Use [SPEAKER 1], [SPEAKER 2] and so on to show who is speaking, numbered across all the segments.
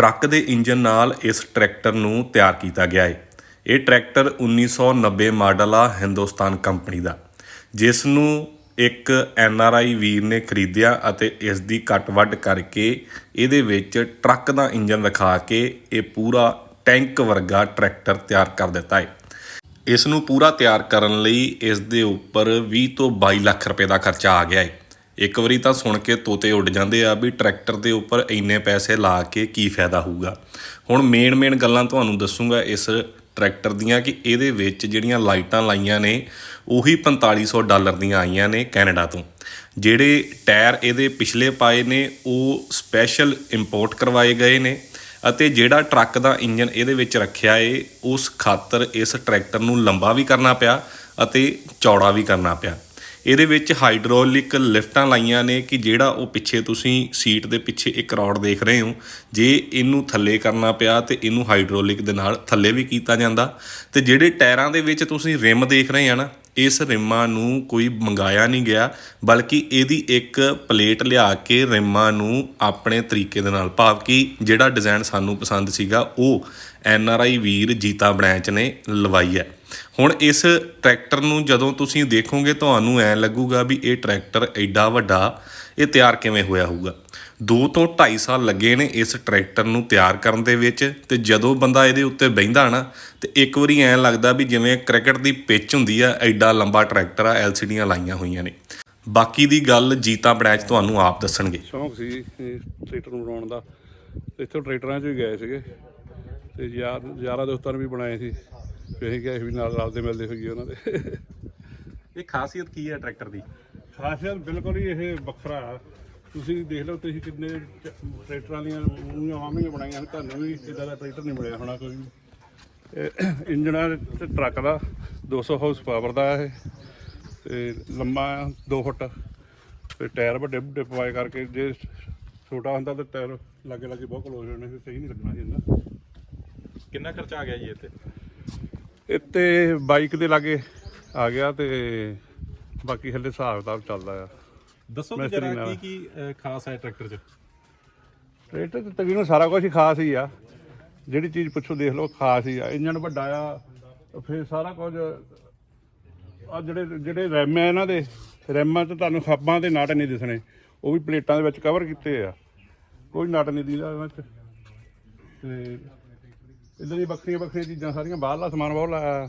[SPEAKER 1] Truck ਦੇ engine ਨਾਲ ਇਸ ਟਰੈਕਟਰ ਨੂੰ ਤਿਆਰ ਕੀਤਾ ਗਿਆ ਹੈ ਇਹ ਟਰੈਕਟਰ 1990 ਮਾਡਲ ਆ ਹਿੰਦੁਸਤਾਨ ਕੰਪਨੀ ਦਾ। ਜਿਸ ਨੂੰ ਇੱਕ ਐਨ ਆਰ ਆਈ ਵੀਰ ਨੇ ਖਰੀਦਿਆ ਅਤੇ ਇਸ ਦੀ ਕੱਟ ਵੱਢ ਕਰਕੇ ਇਹਦੇ ਵਿੱਚ ਟਰੱਕ ਦਾ ਇੰਜਨ ਰਖਾ ਕੇ ਇਹ ਪੂਰਾ ਟੈਂਕ ਵਰਗਾ ਟਰੈਕਟਰ ਤਿਆਰ ਕਰ ਦਿੱਤਾ ਹੈ ਇਸ ਨੂੰ ਪੂਰਾ ਤਿਆਰ ਕਰਨ ਲਈ ਇਸ ਦੇ ਉੱਪਰ 20 ਤੋਂ 22 ਲੱਖ ਰੁਪਏ ਦਾ ਖਰਚਾ ਆ ਗਿਆ ਹੈ ਇੱਕ ਵਾਰੀ ਤਾਂ ਸੁਣ ਕੇ ਤੋਤੇ ਉੱਡ ਜਾਂਦੇ ਆ ਵੀ ਟਰੈਕਟਰ ਦੇ ਉੱਪਰ ਇੰਨੇ ਪੈਸੇ ਲਾ ਕੇ ਕੀ ਫਾਇਦਾ ਹੋਊਗਾ। ਹੁਣ ਮੇਨ ਮੇਨ ਗੱਲਾਂ ਤੁਹਾਨੂੰ ਦੱਸੂਗਾ ਇਸ ਟਰੈਕਟਰ ਦੀਆਂ ਕਿ ਇਹਦੇ ਵਿੱਚ ਜਿਹੜੀਆਂ ਲਾਈਟਾਂ ਲਾਈਆਂ ਨੇ, ਉਹੀ 4500 ਡਾਲਰ ਦੀਆਂ ਆਈਆਂ ਨੇ ਕੈਨੇਡਾ ਤੋਂ। ਜਿਹੜੇ ਟਾਇਰ ਇਹਦੇ ਪਿਛਲੇ ਪਾਏ ਨੇ, ਉਹ ਸਪੈਸ਼ਲ ਇੰਪੋਰਟ ਕਰਵਾਏ ਗਏ ਨੇ ਅਤੇ ਜਿਹੜਾ ਟਰੱਕ ਦਾ ਇੰਜਨ ਇਹਦੇ ਵਿੱਚ ਰੱਖਿਆ ਏ, ਉਸ ਖਾਤਰ ਇਸ ਟਰੈਕਟਰ ਨੂੰ ਲੰਬਾ ਵੀ ਕਰਨਾ ਪਿਆ ਅਤੇ ਚੌੜਾ ਵੀ ਕਰਨਾ ਪਿਆ। ਇਹਦੇ ਵਿੱਚ ਹਾਈਡ੍ਰੋਲਿਕ ਲਿਫਟਾਂ ਲਾਈਆਂ ਨੇ ਕਿ ਜਿਹੜਾ ਉਹ ਪਿੱਛੇ ਤੁਸੀਂ ਸੀਟ ਦੇ ਪਿੱਛੇ ਇੱਕ ਰੋਡ ਦੇਖ ਰਹੇ ਹੋ। ਜੇ ਇਹਨੂੰ ਥੱਲੇ ਕਰਨਾ ਪਿਆ ਤੇ ਇਹਨੂੰ ਹਾਈਡ੍ਰੋਲਿਕ ਦੇ ਨਾਲ ਥੱਲੇ ਵੀ ਕੀਤਾ ਜਾਂਦਾ। ਤੇ ਜਿਹੜੇ ਟਾਇਰਾਂ ਦੇ ਵਿੱਚ ਤੁਸੀਂ ਰਿਮ ਦੇਖ ਰਹੇ ਆ ਨਾ, ਇਸ ਰਿਮਾਂ ਨੂੰ ਕੋਈ ਮੰਗਾਇਆ ਨਹੀਂ ਗਿਆ, ਬਲਕਿ ਇਹਦੀ ਇੱਕ ਪਲੇਟ ਲਿਆ ਕੇ ਰਿਮਾਂ ਨੂੰ ਆਪਣੇ ਤਰੀਕੇ ਦੇ ਨਾਲ ਭਾਵ ਕਿ ਜਿਹੜਾ ਡਿਜ਼ਾਈਨ ਸਾਨੂੰ ਪਸੰਦ ਸੀਗਾ, ਉਹ ਐਨ ਆਰ ਆਈ ਵੀਰ ਜੀਤਾ ਬ੍ਰਾਂਚ ਨੇ ਲਵਾਈ ਹੈ। ਹੁਣ ਇਸ ਟਰੈਕਟਰ ਨੂੰ ਜਦੋਂ ਤੁਸੀਂ ਦੇਖੋਗੇ ਤੁਹਾਨੂੰ ਐ ਲੱਗੂਗਾ ਵੀ ਇਹ ਟਰੈਕਟਰ ਐਡਾ ਵੱਡਾ ਇਹ ਤਿਆਰ ਕਿਵੇਂ ਹੋਇਆ ਹੋਊਗਾ। 2 ਤੋਂ 2.5 ਸਾਲ ਲੱਗੇ ਨੇ ਇਸ ਟਰੈਕਟਰ ਨੂੰ ਤਿਆਰ ਕਰਨ ਦੇ ਵਿੱਚ ਤੇ ਜਦੋਂ ਬੰਦਾ ਇਹਦੇ ਉੱਤੇ ਬਹਿੰਦਾ ਨਾ, ਤੇ ਇੱਕ ਵਾਰੀ ਐਂ ਲੱਗਦਾ ਵੀ ਜਿਵੇਂ ਕ੍ਰਿਕਟ ਦੀ ਪਿੱਚ ਹੁੰਦੀ ਆ, ਐਡਾ ਲੰਬਾ ਟਰੈਕਟਰ ਆ ਐਲਸੀਡੀਆਂ ਲਾਈਆਂ ਹੋਈਆਂ ਨੇ। ਬਾਕੀ ਦੀ ਗੱਲ ਜੀਤਾ ਬ੍ਰਾਂਚ ਤੁਹਾਨੂੰ ਆਪ ਦੱਸਣਗੇ।
[SPEAKER 2] ਸ਼ੌਂਕ ਸੀ ਟਰੈਕਟਰ ਨੂੰ ਬਣਾਉਣ ਦਾ। ਇੱਥੋਂ ਟਰੈਕਟਰਾਂ 'ਚ ਵੀ ਗਏ ਸੀਗੇ। ਤੇ ਯਾਰ ਯਾਰਾਂ ਦੋਸਤਾਂ ਨੇ ਵੀ ਬਣਾਏ ਸੀ। ਅਸੀਂ ਗਏ ਵੀ ਨਾਲ ਰਲਦੇ ਮਿਲਦੇ ਹੋਈਏ ਉਹਨਾਂ ਦੇ।
[SPEAKER 3] ਇਹ ਖਾਸੀਅਤ ਕੀ ਹੈ ਟਰੈਕਟਰ ਦੀ?
[SPEAKER 2] ਖਾਸੀਅਤ ਬਿਲਕੁਲ ਹੀ ਇਹ ਵੱਖਰਾ ਆ ਤੁਸੀਂ ਦੇਖ ਲਓ ਤੁਸੀਂ ਕਿੰਨੇ ਚ- ਟਰੈਕਟਰਾਂ ਦੀਆਂ ਮੂੰਹਾਂ ਆਵਾਂਗੀਆਂ ਬਣਾਈਆਂ ਨੇ, ਤੁਹਾਨੂੰ ਵੀ ਇਦਾਂ ਦਾ ਟਰੈਕਟਰ ਨਹੀਂ ਮਿਲਿਆ ਹੋਣਾ ਕੋਈ ਇਹ ਇੰਜਣ ਤੇ ਟਰੱਕ ਦਾ 200 ਹਾਰਸ ਪਾਵਰ ਦਾ ਇਹ ਤੇ ਲੰਮਾ 2 ਫੁੱਟ। ਤੇ ਟਾਇਰ ਵੱਡੇ ਵੱਡੇ ਪਵਾਏ ਕਰਕੇ ਜੇ ਛੋਟਾ ਹੁੰਦਾ ਤਾਂ ਟਾਇਰ ਲਾਗੇ ਲਾਗੇ ਬਹੁਤ ਕਲੋਜ਼ ਹੋਣੇ ਸੀ ਸਹੀ ਨਹੀਂ ਲੱਗਣਾ ਸੀ ਇਹਨਾਂ
[SPEAKER 3] ਕਿੰਨਾ ਖਰਚਾ ਆ ਗਿਆ ਜੀ ਇੱਥੇ?
[SPEAKER 2] ਇੱਥੇ ਬਾਈਕ ਦੇ ਲਾਗੇ ਆ ਗਿਆ ਤੇ ਬਾਕੀ ਹਲੇ ਹਿਸਾਬ ਕਿਤਾਬ ਚੱਲਦਾ ਆ।
[SPEAKER 3] ਦੱਸੋ ਕਿ ਜਰਾ
[SPEAKER 2] ਨਾਲ-
[SPEAKER 3] ਕੀ ਕੀ ਅਹ, ਖਾਸ ਹੈ ਟਰੈਕਟਰ 'ਚ?
[SPEAKER 2] ਟਰੈਕਟਰ ਤੇ ਤਕਰੀਬਨ ਸਾਰਾ ਕੁਝ ਹੀ ਖਾਸ ਹੀ ਆ। ਜਿਹੜੀ ਚੀਜ਼ ਪੁੱਛੋ ਦੇਖ ਲਓ ਖਾਸ ਹੀ ਆ। ਇੰਜਨ ਵੱਡਾ ਆ ਫਿਰ ਸਾਰਾ ਕੁਝ ਆ ਜਿਹੜੇ ਜਿਹੜੇ ਰੈਮ ਆ ਇਹਨਾਂ ਦੇ ਰੈਮਾਂ 'ਚ ਤੁਹਾਨੂੰ ਖਾਬਾਂ ਤੇ ਨਟ ਨਹੀਂ ਦਿਸਣੇ। ਉਹ ਵੀ ਪਲੇਟਾਂ ਦੇ ਵਿੱਚ ਕਵਰ ਕੀਤੇ ਆ। ਕੋਈ ਨਟ ਨਹੀਂ ਦਿਸਦਾ ਇਹਨਾਂ 'ਚ ਤੇ ਇਦਾਂ ਦੀ ਵੱਖਰੀਆਂ ਵੱਖਰੀਆਂ ਚੀਜ਼ਾਂ ਸਾਰੀਆਂ ਬਾਹਰਲਾ ਸਮਾਨ ਬਹੁਤ ਲਾਇਆ।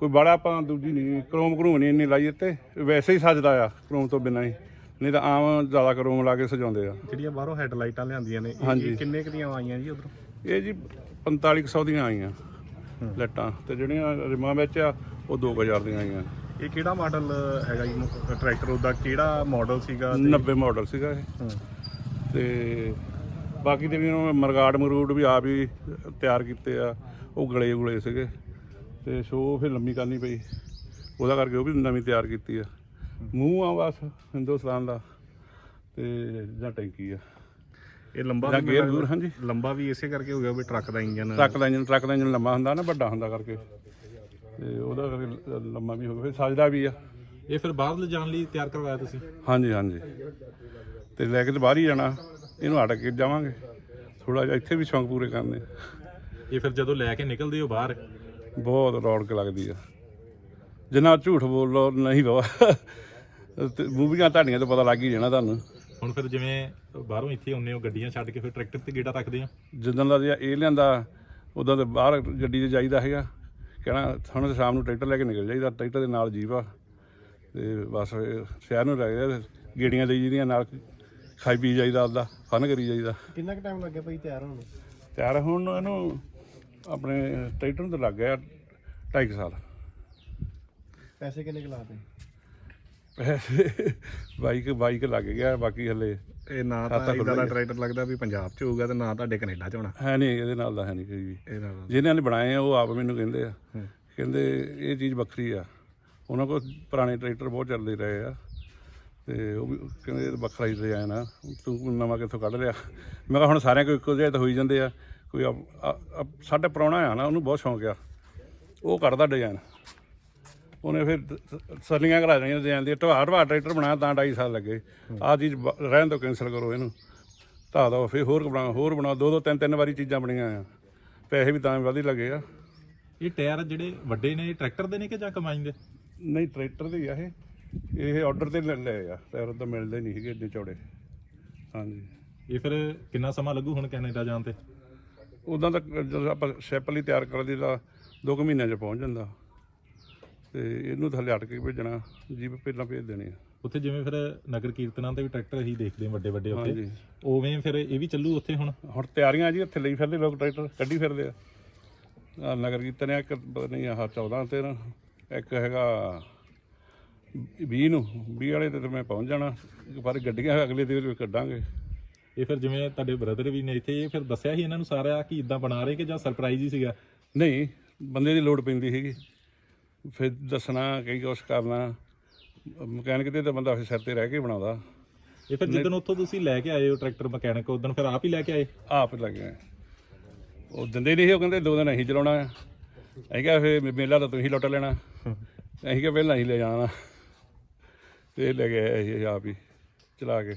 [SPEAKER 2] ਕੋਈ ਬੜਾ ਆਪਾਂ ਦੂਜੀ ਨਹੀਂ ਕ੍ਰੋਮ ਕਰੂਮ ਨਹੀਂ ਇੰਨੀ ਲਾਈ ਇੱਥੇ। ਵੈਸੇ ਹੀ ਸਜਦਾ ਆ ਕ੍ਰੋਮ ਤੋਂ ਬਿਨਾਂ ਹੀ। ਨਹੀਂ ਤਾਂ ਆਮ ਜ਼ਿਆਦਾ ਕ੍ਰੋਮ ਲਾ ਕੇ ਸਜਾਉਂਦੇ ਆ।
[SPEAKER 3] ਜਿਹੜੀਆਂ ਬਾਹਰੋਂ ਹੈਡਲਾਈਟਾਂ ਲਿਆਂਦੀਆਂ ਨੇ ਇਹ-
[SPEAKER 2] ਹਾਂਜੀ।
[SPEAKER 3] ਇਹ ਕਿੰਨੇ ਕੁ ਦੀਆਂ ਆਈਆਂ ਜੀ ਉਧਰੋਂ?
[SPEAKER 2] ਇਹ ਜੀ 4500 ਦੀਆਂ ਆਈਆਂ ਲੱਟਾਂ ਤੇ ਜਿਹੜੀਆਂ ਰਿਮਾਂ ਵਿੱਚ ਆ ਉਹ 2000 ਦੀਆਂ ਆਈਆਂ।
[SPEAKER 3] ਇਹ ਕਿਹੜਾ ਮਾਡਲ ਹੈਗਾ ਜੀ? ਮ- ਟਰੈਕਟਰ ਉਹਦਾ ਕਿਹੜਾ ਮਾਡਲ ਸੀਗਾ ਤੇ
[SPEAKER 2] 90 ਮਾਡਲ ਸੀਗਾ ਇਹ।
[SPEAKER 3] ਹਾਂ।
[SPEAKER 2] ਤੇ ਬਾਕੀ ਦੇ ਵੀ ਉਹਨਾਂ ਨੇ ਮਰਗਾੜ ਮਰੂਡ ਵੀ ਆਪ ਹੀ ਤਿਆਰ ਕੀਤੇ ਆ ਉਹ ਗਲੇ ਗੁਲੇ ਸੀਗੇ। ਤੇ ਸ਼ੋ ਫਿਰ ਲੰਮੀ ਕਰਨੀ ਪਈ। ਉਹਦਾ ਕਰਕੇ ਉਹ ਵੀ ਨਵੀਂ ਤਿਆਰ ਕੀਤੀ ਆ। ਮੂੰਹ ਆ ਬਸ ਹਿੰਦੁਸਤਾਨ ਦਾ। ਤੇ ਜਾਂ ਟੈਂਕੀ ਆ।
[SPEAKER 3] ਇਹ ਲੰਬਾ
[SPEAKER 2] ਜਾਂ ਗੇਅਰ ਗੂਰ ਹਾਂਜੀ।
[SPEAKER 3] ਲੰਬਾ ਵੀ ਇਸੇ ਕਰਕੇ ਹੋ ਗਿਆ ਵੀ ਟਰੱਕ ਦਾ ਇੰਜਨ।
[SPEAKER 2] ਟਰੱਕ ਦਾ ਇੰਜਨ ਟਰੱਕ ਦਾ ਇੰਜਨ ਲੰਮਾ ਹੁੰਦਾ ਨਾ ਵੱਡਾ ਹੁੰਦਾ ਕਰਕੇ। ਤੇ ਉਹਦਾ ਕਰਕੇ ਲੰਮਾ ਵੀ ਹੋ ਗਿਆ। ਫਿਰ ਸਜਦਾ ਵੀ ਆ।
[SPEAKER 3] ਇਹ ਫਿਰ ਬਾਹਰ ਲਿਜਾਣ ਲਈ ਤਿਆਰ ਕਰਵਾਇਆ ਤੁਸੀਂ?
[SPEAKER 2] ਹਾਂਜੀ ਹਾਂਜੀ। ਤੇ ਲੈ ਕੇ ਤੇ ਬਾਹਰ ਹੀ ਜਾਣਾ। ਇਹਨੂੰ ਅਟਕ ਕੇ ਜਾਵਾਂਗੇ। ਥੋੜਾ ਜਿਹਾ ਇੱਥੇ ਵੀ ਸ਼ੌਂਕ ਪੂਰੇ ਕਰਨੇ।
[SPEAKER 3] ਇਹ ਫਿਰ ਜਦੋਂ ਲੈ ਕੇ ਨਿਕਲਦੇ ਹੋ ਬਾਹਰ?
[SPEAKER 2] ਬਹੁਤ ਰੌਣਕ ਲੱਗਦੀ ਆ। ਜਿੰਨਾ ਝੂਠ ਬੋਲ ਨਹੀਂ ਬਾਬਾ। ਤੇ ਮੂਵੀਆਂ ਤੁਹਾਡੀਆਂ ਤੋਂ ਪਤਾ ਲੱਗ ਹੀ ਜਾਣਾ ਤੁਹਾਨੂੰ।
[SPEAKER 3] ਹੁਣ ਫਿਰ ਜਿਵੇਂ ਬਾਹਰੋਂ ਇੱਥੇ ਆਉਂਦੇ ਹੋ ਗੱਡੀਆਂ ਛੱਡ ਕੇ ਫਿਰ ਟਰੈਕਟਰ ਤੇ ਗੇੜਾ ਰੱਖਦੇ ਆ?
[SPEAKER 2] ਜਿੱਦਾਂ ਦਾ ਇਹ ਲਿਆਂਦਾ ਉਦੋਂ ਤੇ ਬਾਹਰ ਗੱਡੀ 'ਚ ਜਾਈਦਾ ਹੈਗਾ। ਕਹਿਣਾ ਹੁਣ ਸ਼ਾਮ ਨੂੰ ਟਰੈਕਟਰ ਲੈ ਕੇ ਨਿਕਲ ਜਾਈਦਾ ਟਰੈਕਟਰ ਦੇ ਨਾਲ ਆ। ਤੇ ਬਸ ਸ਼ਹਿਰ ਨੂੰ ਲੱਗ ਗਿਆ ਗੇੜੀਆਂ ਲਈ ਜਿਹੜੀਆਂ ਨਾਲ ਖਾਈ ਪੀ ਜਾਈਦਾ ਆਪਦਾ ਫਨ ਕਰੀ ਜਾਈਦਾ।
[SPEAKER 4] ਕਿੰਨਾ ਕੁ ਟਾਈਮ ਲੱਗਿਆ ਭਾਈ ਤਿਆਰ ਹੋਣ ਨੂੰ?
[SPEAKER 2] ਤਿਆਰ ਹੁਣ ਨੂੰ ਇਹਨੂੰ ਆਪਣੇ ਟਰੈਕਟਰ ਨੂੰ ਤਾਂ ਲੱਗ ਗਿਆ 2.5 ਸਾਲ।
[SPEAKER 4] ਪੈਸੇ ਕਿੰਨੇ ਕੁ ਲਾਤੇ?
[SPEAKER 2] ਪੈਸੇ ਬਾਈਕ ਬਾਈਕ ਲੱਗ ਗਿਆ ਬਾਕੀ ਹਲੇ
[SPEAKER 3] ਇਹ ਨਾ ਤਾਂ ਇਦਾਂ ਦਾ ਟਰੈਕਟਰ ਲੱਗਦਾ ਵੀ ਪੰਜਾਬ 'ਚ ਹੋਊਗਾ ਤੇ ਨਾ ਤੁਹਾਡੇ ਕੈਨੇਡਾ 'ਚ ਹੋਣਾ।
[SPEAKER 2] ਹੈ ਨਹੀਂ ਇਹਦੇ ਨਾਲ ਦਾ ਹੈ ਨਹੀਂ ਕੋਈ ਵੀ।
[SPEAKER 3] ਇਹਦਾ ਤਾਂ-
[SPEAKER 2] ਜਿਨ੍ਹਾਂ ਨੇ ਬਣਾਏ ਆ ਉਹ ਆਪ ਮੈਨੂੰ ਕਹਿੰਦੇ ਆ। ਕਹਿੰਦੇ ਇਹ ਚੀਜ਼ ਵੱਖਰੀ ਆ। ਉਹਨਾਂ ਕੋਲ ਪੁਰਾਣੇ ਟਰੈਕਟਰ ਬਹੁਤ ਚੱਲਦੇ ਰਹੇ ਆ। ਤੇ ਉਹ ਵੀ ਕਹਿੰਦੇ ਇਹ ਤਾਂ ਵੱਖਰਾ ਹੀ ਡਿਜ਼ਾਈਨ ਆ ਤੂੰ ਨਵਾਂ ਕਿੱਥੋਂ ਕੱਢ ਲਿਆ? ਮੈਂ ਕਿਹਾ ਹੁਣ ਸਾਰਿਆਂ ਕੋਲ ਇੱਕੋ ਜਿਹਾ ਤਾਂ ਹੋਈ ਜਾਂਦੇ ਆ। ਕੋਈ ਆ- ਆ- ਸਾਡੇ ਪ੍ਰਾਹੁਣਾ ਆ ਨਾ ਉਹਨੂੰ ਬਹੁਤ ਸ਼ੌਂਕ ਆ। ਉਹ ਕੱਢਦਾ ਡਿਜ਼ਾਈਨ। ਉਹਨੇ ਫਿਰ ਸਰਲੀਆਂ ਕਰਾ ਦੇਣੀਆਂ ਡਿਜ਼ਾਈਨ ਦੀ ਢਵਾ ਢਵਾ ਟਰੈਕਟਰ ਬਣਾਇਆ ਤਾਂ 2.5 ਸਾਲ ਲੱਗੇ। ਆਹ ਚੀਜ਼ ਰਹਿਣ ਤੋਂ ਕੈਂਸਲ ਕਰੋ ਇਹਨੂੰ। ਢਾਹ ਦੋ ਫਿਰ ਹੋਰ ਬਣਾ ਹੋਰ ਬਣਾ ਦੋ ਦੋ ਤਿੰਨ ਤਿੰਨ ਵਾਰੀ ਚੀਜ਼ਾਂ ਬਣੀਆਂ ਆ। ਪੈਸੇ ਵੀ ਤਾਂ ਵਧੀ ਲੱਗੇ ਆ।
[SPEAKER 5] ਇਹ ਟਾਇਰ ਜਿਹੜੇ ਵੱਡੇ ਨੇ ਟਰੈਕਟਰ ਦੇ ਨੇ ਕਿ ਜਾਂ ਕਮਾਈ ਦੇ?
[SPEAKER 2] ਨਹੀਂ ਟਰੈਕਟਰ ਦੇ ਆ ਇਹ। ਇਹ ਆਰਡਰ ਤੇ ਲੈ ਲਏ ਆ ਟਾਇਰ ਤਾਂ ਮਿਲਦੇ ਨਹੀਂ ਹੈਗੇ ਇੰਨੇ ਚੌੜੇ। ਹਾਂਜੀ।
[SPEAKER 5] ਇਹ ਫਿਰ ਕਿੰਨਾ ਸਮਾਂ ਲੱਗੂ ਹੁਣ ਕੈਨੇਡਾ ਜਾਣ ਤੇ?
[SPEAKER 2] ਉਦਾਂ ਤਾਂ ਜਦੋਂ ਆਪਾਂ ਸ਼ਿਪ ਲਈ ਤਿਆਰ ਕਰਦੇ ਤਾਂ ਦੋ ਕੁ ਮਹੀਨਿਆਂ 'ਚ ਪਹੁੰਚ ਜਾਂਦਾ। ਤੇ ਇਹਨੂੰ ਥੱਲੇ ਅਟ ਕੇ ਭੇਜਣਾ ਜੀਪ ਪਹਿਲਾਂ ਭੇਜ ਦੇਣੀ ਆ।
[SPEAKER 5] ਉੱਥੇ ਜਿਵੇਂ ਫਿਰ ਨਗਰ ਕੀਰਤਨਾਂ ਤੇ ਵੀ ਟਰੈਕਟਰ ਹੀ ਦੇਖਦੇ ਵੱਡੇ ਵੱਡੇ ਉੱਥੇ।
[SPEAKER 2] ਹਾਂਜੀ।
[SPEAKER 5] ਉਵੇਂ ਫਿਰ ਇਹ ਵੀ ਚੱਲੂ ਉੱਥੇ ਹੁਣ?
[SPEAKER 2] ਹੁਣ ਤਿਆਰੀਆਂ ਜੀ ਇੱਥੇ ਲਈ ਫਿਰਦੇ ਲੋਕ ਟਰੈਕਟਰ ਕੱਢੀ ਫਿਰਦੇ ਆ। ਆਹ ਨਗਰ ਕੀਰਤਨ ਆ ਇੱਕ ਪਤਾ ਨਹੀਂ ਆਹ 14 ਤੇ ਨਾ ਇੱਕ ਹੈਗਾ 20 ਨੂੰ 20 ਵਾਲੇ ਤੇ ਤਾਂ ਮੈਂ ਪਹੁੰਚ ਜਾਣਾ। ਪਰ ਗੱਡੀਆਂ ਅਗਲੇ ਦੇ ਵਿੱਚ ਕੱਢਾਂਗੇ।
[SPEAKER 5] ਇਹ ਫਿਰ ਜਿਵੇਂ ਤੁਹਾਡੇ ਬ੍ਰਦਰ ਵੀ ਨੇ ਇੱਥੇ ਇਹ ਫਿਰ ਦੱਸਿਆ ਸੀ ਇਹਨਾਂ ਨੂੰ ਸਾਰਾ ਕਿ ਇਦਾਂ ਬਣਾ ਰਹੇ ਕਿ ਜਾਂ ਸਰਪ੍ਰਾਈਜ਼ ਹੀ ਸੀਗਾ?
[SPEAKER 2] ਨਹੀਂ ਬੰਦੇ ਦੀ ਲੋੜ ਪੈਂਦੀ ਸੀਗੀ। ਫਿਰ ਦੱਸਣਾ ਕਈ ਕੁਛ ਕਰਨਾ। ਮਕੈਨਿਕ ਤੇ ਤਾਂ ਬੰਦਾ ਫਿਰ ਸਿਰ ਤੇ ਰਹਿ ਕੇ ਬਣਾਉਂਦਾ।
[SPEAKER 5] ਇਹ ਫਿਰ ਜਿੱਦਣ ਉੱਥੋਂ ਤੁਸੀਂ ਲੈ ਕੇ ਆਏ ਹੋ ਟਰੈਕਟਰ ਮਕੈਨਿਕ ਉਦੋਂ ਫਿਰ ਆਪ ਹੀ ਲੈ ਕੇ ਆਏ?
[SPEAKER 2] ਆਪ ਲੱਗੇ ਉਹ ਦਿੰਦੇ ਨਹੀਂ ਸੀ ਉਹ ਕਹਿੰਦੇ ਦੋ ਦਿਨ ਅਸੀਂ ਚਲਾਉਣਾ ਆ। ਅਸੀਂ ਕਿਹਾ ਫਿਰ ਮੇਲਾ ਤਾਂ ਤੁਸੀਂ ਲੁੱਟ ਲੈਣਾ। ਅਸੀਂ ਕਿਹਾ ਪਹਿਲਾਂ ਹੀ ਲੈ ਜਾਣਾ। ਤੇ ਇਹ ਲੈ ਗਏ ਅਸੀਂ ਆਪ ਹੀ ਚਲਾ ਕੇ।